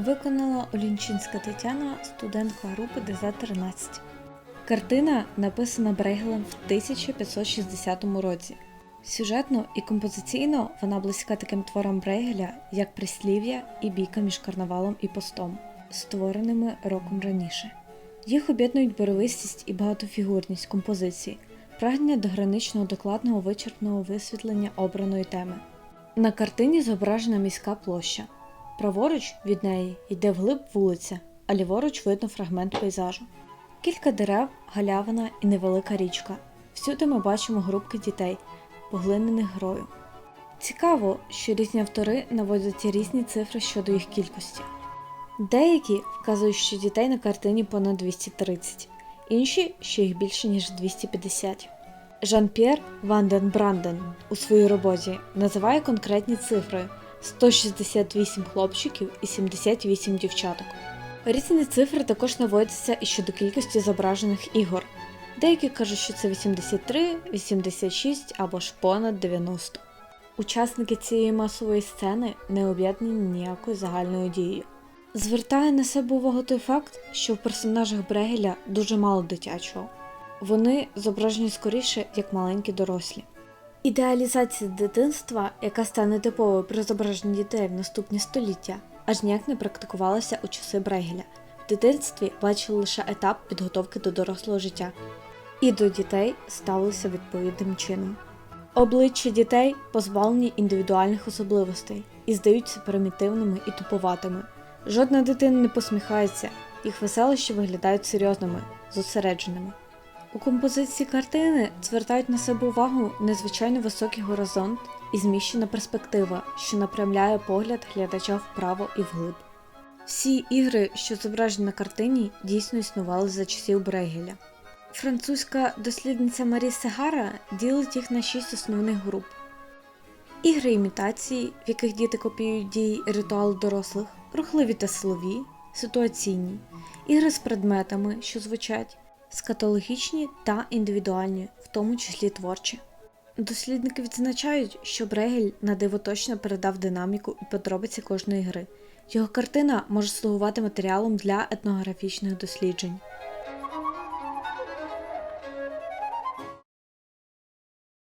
Виконала Олінчинська Тетяна, студентка групи ДЗ-13. Картина написана Брейгелем в 1560 році. Сюжетно і композиційно вона близька таким творам Брейгеля, як Прислів'я і бійка між карнавалом і постом, створеними роком раніше. Їх об'єднують боровистість і багатофігурність композиції, прагнення до граничного докладного вичерпного висвітлення обраної теми. На картині зображена міська площа. Праворуч від неї йде вглиб вулиця, а ліворуч видно фрагмент пейзажу. Кілька дерев, галявина і невелика річка. Всюди ми бачимо групки дітей, поглинених грою. Цікаво, що різні автори наводять різні цифри щодо їх кількості. Деякі вказують, що дітей на картині понад 230, інші, що їх більше ніж 250. Жан-П'єр Ванден Бранден у своїй роботі називає конкретні цифри 168 хлопчиків і 78 дівчаток. Різні цифри також наводяться і щодо кількості зображених ігор. Деякі кажуть, що це 83, 86 або ж понад 90. Учасники цієї масової сцени не об'єднані ніякою загальною дією. Звертає на себе увагу той факт, що в персонажах Брегеля дуже мало дитячого. Вони зображені скоріше як маленькі дорослі. Ідеалізація дитинства, яка стане типовою при зображенні дітей в наступні століття, аж ніяк не практикувалася у часи Брегеля. В дитинстві бачили лише етап підготовки до дорослого життя, і до дітей ставилися відповідним чином. Обличчя дітей позбавлені індивідуальних особливостей і здаються примітивними і туповатими. Жодна дитина не посміхається, їх веселощі виглядають серйозними, зосередженими. У композиції картини звертають на себе увагу незвичайно високий горизонт і зміщена перспектива, що напрямляє погляд глядача вправо і вглиб. Всі ігри, що зображені на картині, дійсно існували за часів Брейгеля. Французька дослідниця Марі Сегара ділить їх на шість основних груп: ігри імітації, в яких діти копіюють дії і ритуали дорослих, рухливі та силові, ситуаційні, ігри з предметами, що звучать, скатологічні та індивідуальні, в тому числі творчі. Дослідники відзначають, що Брегель на диво точно передав динаміку і подробиці кожної гри. Його картина може слугувати матеріалом для етнографічних досліджень.